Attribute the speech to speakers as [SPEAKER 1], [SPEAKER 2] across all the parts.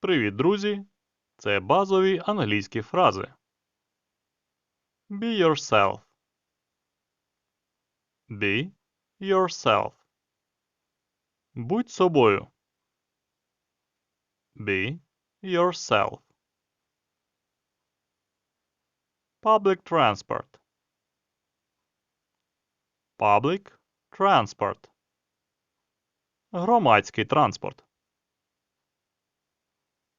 [SPEAKER 1] Привіт, друзі! Це базові англійські фрази. Be yourself. Be yourself. Будь собою. Be yourself. Public transport. Public transport. Громадський транспорт.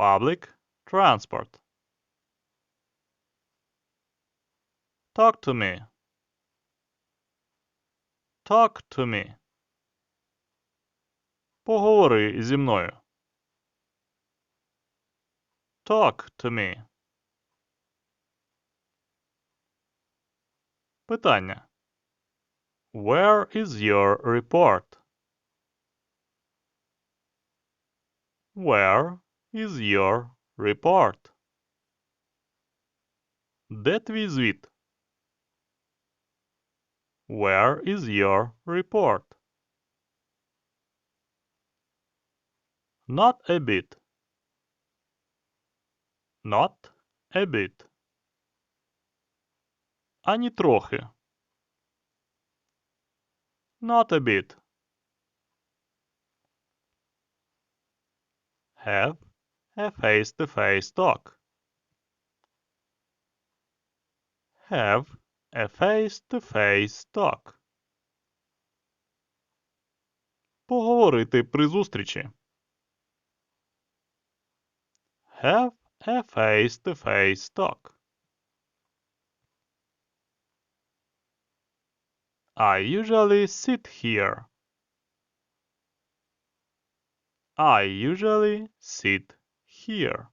[SPEAKER 1] Public transport. Talk to me. Talk to me. Поговори зі мною. Talk to me. Питання. Where is your report? Where is your report? Де твій звіт? Where is your report? Not a bit. Not a bit. Ані трохи. Not a bit. Have a face-to-face talk. Have a face-to-face talk. Поговорити при зустрічі. Have a face-to-face talk. I usually sit here. I usually sit here.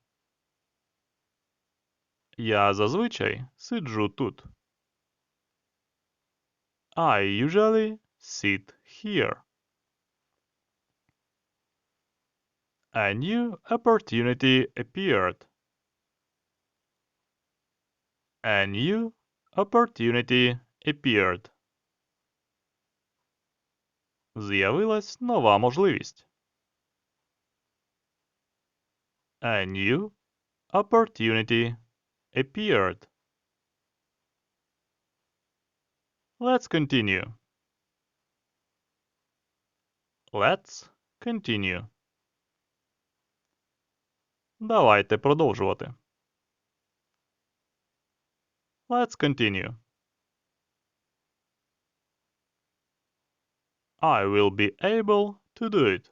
[SPEAKER 1] Я зазвичай сиджу тут. I usually sit here. A new opportunity appeared. A new opportunity appeared. З'явилась нова можливість. A new opportunity appeared. Let's continue. Let's continue. Давайте продовжувати. Let's continue. I will be able to do it.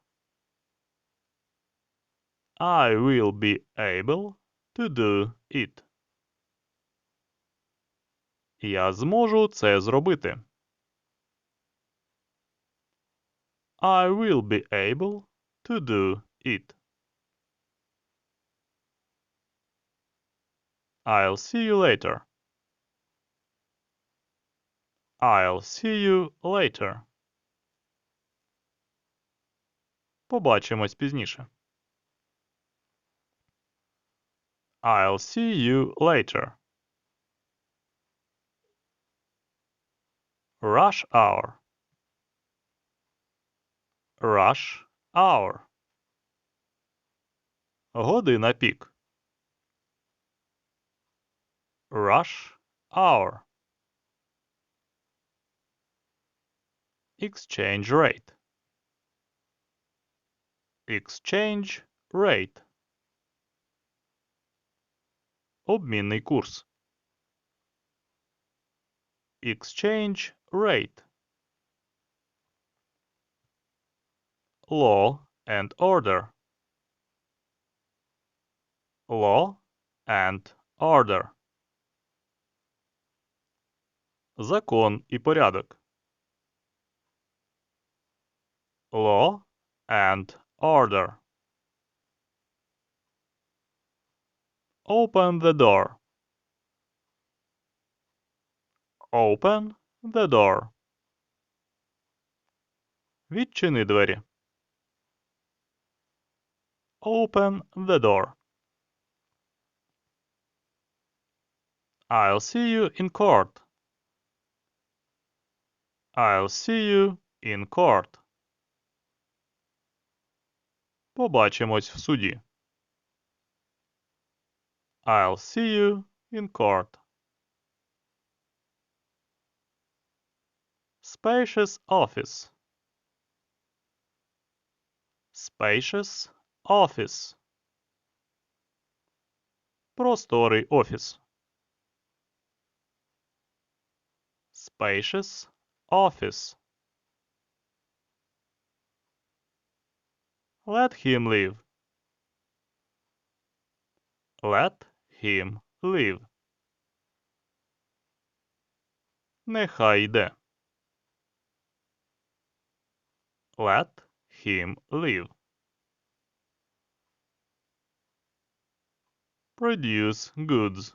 [SPEAKER 1] I will be able to do it. Я зможу це зробити. I will be able to do it. I'll see you later. I'll see you later. Побачимось пізніше. I'll see you later. Rush hour. Rush hour. Година пік. Rush hour. Exchange rate. Exchange rate. Обмінний курс. Exchange rate. Law and order. Law and order. Закон і порядок. Law and order. Open the door. Open the door. Відчини двері. Open the door. I'll see you in court. I'll see you in court. Побачимось в суді. I'll see you in court. Spacious office. Spacious office. Просторий офіс. Spacious office. Let him live. Let him live. Нехай йде. Let him live. Produce goods.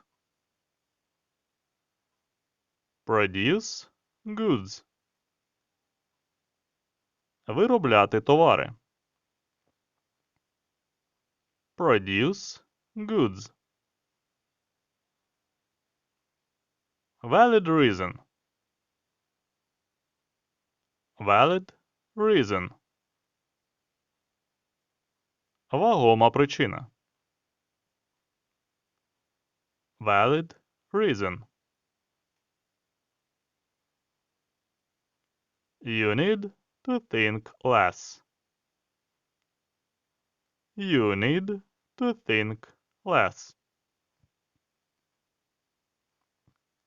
[SPEAKER 1] Produce goods. Виробляти товари. Produce goods. Valid reason. Valid reason. Вагома причина. Valid reason. You need to think less. You need to think less.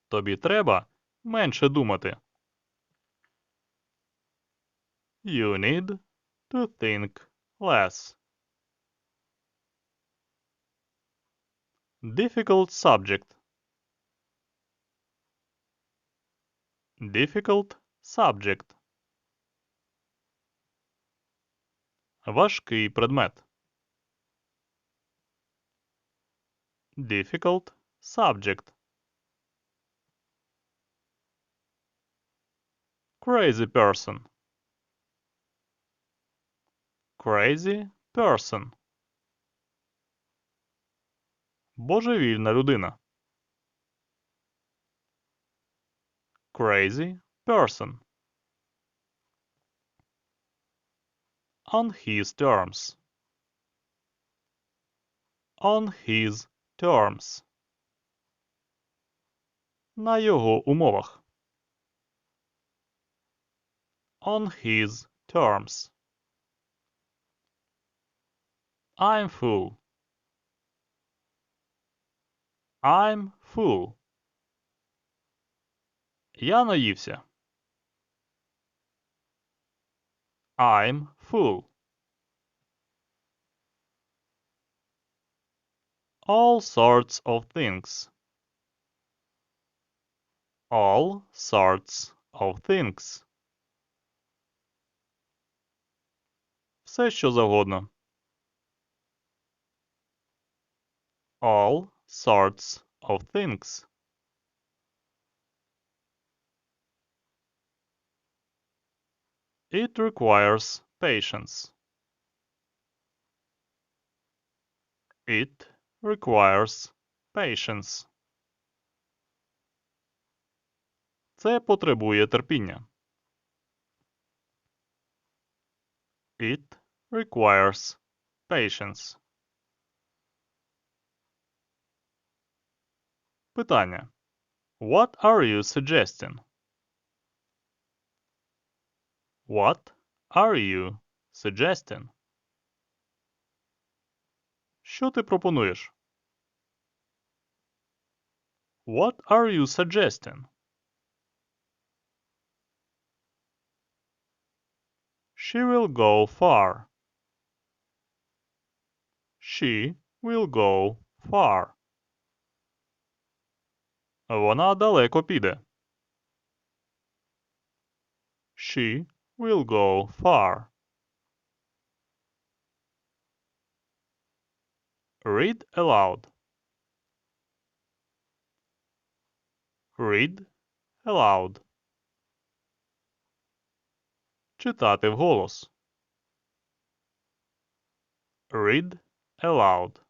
[SPEAKER 1] Тобі треба менше думати. You need to think less. Difficult subject. Difficult subject. Важкий предмет. Difficult subject. Crazy person. Crazy person. Божевільна людина. Crazy person. On his terms. On his terms. На його умовах. On his terms. I'm full. I'm full. Я наївся. I'm full. All sorts of things. All sorts of things. Все, що завгодно. All sorts of things. It requires patience. It requires patience. Це потребує терпіння. It requires patience. Питання. What are you suggesting? What are you suggesting? Що ти пропонуєш? What are you suggesting? She will go far. She will go far. Вона далеко піде. She will go far. Read aloud. Read aloud. Читати вголос. Read aloud.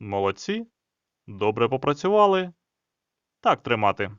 [SPEAKER 1] Молодці. Добре попрацювали. Так тримати.